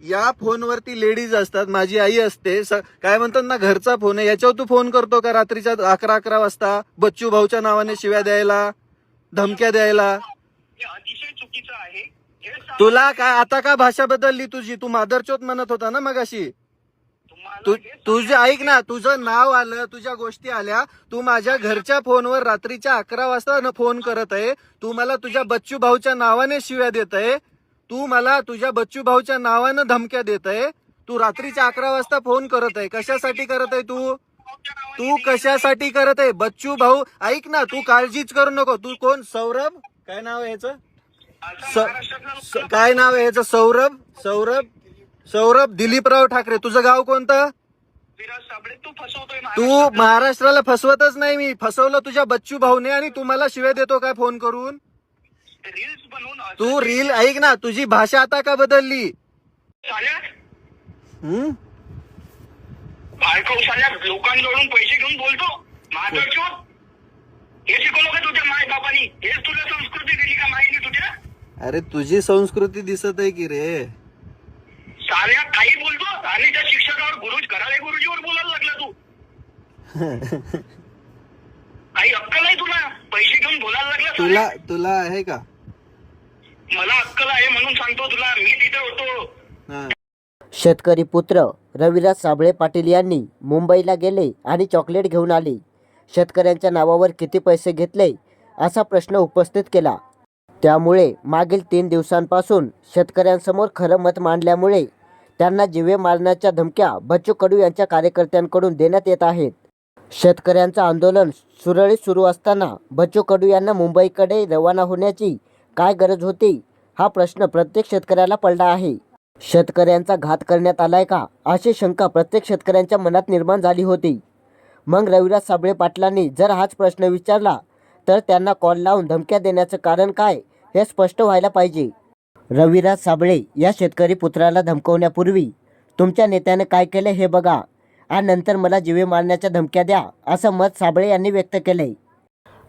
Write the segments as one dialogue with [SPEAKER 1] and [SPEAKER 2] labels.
[SPEAKER 1] या फोनवरती लेडीज असतात माझी आई असते काय म्हणतात ना घरचा फोन आहे याच्यावर तू फोन करतो का रात्रीच्या अकरा अकरा वाजता? बच्चू भाऊच्या नावाने शिव्या द्यायला धमक्या द्यायला?
[SPEAKER 2] अतिशय चुकीचं आहे. सांग-
[SPEAKER 1] तुला काय आता का भाषा बदलली तुझी? तू मादरचोत म्हणत होता ना तू
[SPEAKER 2] हे
[SPEAKER 1] तुझे ऐक ना तुझं नाव आलं तुझ्या गोष्टी आल्या तू माझ्या घरच्या फोनवर रात्रीच्या अकरा वाजता फोन करत आहे तू मला तुझ्या बच्चू भाऊच्या नावाने शिव्या देत आहे तू मला तुझ्या बच्चू भाऊच्या नावानं धमक्या देत आहे तू रात्रीच्या अकरा वाजता फोन करत आहे. कशासाठी करत आहे तू? तू कशासाठी करत आहे? बच्चू भाऊ ऐक ना तू काळजीच करू नको. तू कोण? सौरभ? काय नाव आहे याचं स- काय नाव आहे याचं सौरभ? सौरभ? सौरभ दिलीपराव ठाकरे. तुझं गाव कोणतं?
[SPEAKER 2] तू
[SPEAKER 1] महाराष्ट्राला फसवतच नाही मी. फसवलं तुझ्या बच्चू भाऊने आणि तू मला शिव्या देतो काय फोन करून?
[SPEAKER 2] रील्स बनवून असं
[SPEAKER 1] तू रील ऐक ना तुझी भाषा आता का बदलली?
[SPEAKER 2] साल्या?
[SPEAKER 1] हम्म?
[SPEAKER 2] बायको साल्या लोकांकडून पैसे घेऊन बोलतो. महाराष्ट्र हे शिकवलं का तुझ्या माय बापानी? हेच तुला संस्कृती दिली का माहिती तुझ्या?
[SPEAKER 1] अरे तुझी संस्कृती दिसत आहे की रे?
[SPEAKER 2] साल्या काही बोलतो. आणि त्या शिक्षकावर गुरुज घराळे गुरुजीवर बोलायला लागला तू काही अक्कल आहे तुला पैसे घेऊन बोलायला लागला
[SPEAKER 1] तुला? तुला आहे का?
[SPEAKER 2] मला अक्कल आहे म्हणून सांगतो तुला. मी तिथे होतो.
[SPEAKER 1] हा.
[SPEAKER 3] शेतकरी पुत्र रविराज साबळे पाटील यांनी मुंबईला गेले आणि चॉकलेट घेऊन आले. शेतकऱ्यांच्या नावावर किती पैसे घेतले असा प्रश्न उपस्थित केला. त्यामुळे मागील तीन दिवसांपासून शेतकऱ्यांसमोर खरं मत मांडल्यामुळे त्यांना जिवे मारण्याच्या धमक्या बच्चू कडू यांच्या कार्यकर्त्यांकडून देण्यात येत आहेत. शेतकऱ्यांचं आंदोलन सुरळीत सुरू असताना बच्चू कडू यांना मुंबईकडे रवाना होण्याची काय गरज होती हा प्रश्न प्रत्येक शेतकऱ्याला पडला आहे. शेतकऱ्यांचा घात करण्यात आलाय का अशी शंका प्रत्येक शेतकऱ्यांच्या मनात निर्माण झाली होती. मग रविराज साबळे पाटलांनी जर हाच प्रश्न विचारला तर त्यांना कॉल लावून धमक्या देण्याचं कारण काय हे स्पष्ट व्हायला पाहिजे. रविराज साबळे या शेतकरी पुत्राला धमकवण्यापूर्वी तुमच्या नेत्याने काय केलं हे बघा. आणि नंतर मला जीवे मारण्याच्या धमक्या द्या असं मत साबळे यांनी व्यक्त केले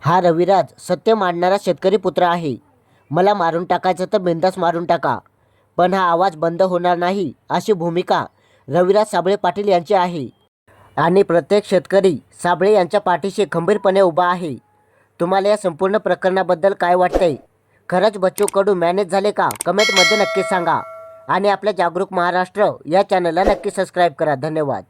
[SPEAKER 3] हा रविराज सत्य मांडणारा शेतकरी पुत्र आहे. मला मारून टाकायचं तर बिंदास मारून टाका. पण हा आवाज बंद होणार नाही अशी भूमिका रविराज साबळे पाटील यांची आहे. आणि प्रत्येक शेतकरी साबळे यांच्या पाठीशी खंबीरपणे उभा आहे. तुम्हाला या संपूर्ण प्रकरणाबद्दल काय वाटतंय? खरंच बच्चू कडू मॅनेज झाले का? कमेंटमध्ये नक्की सांगा. आणि आपल्या जागरूक महाराष्ट्र या चॅनलला नक्की सबस्क्राईब करा. धन्यवाद.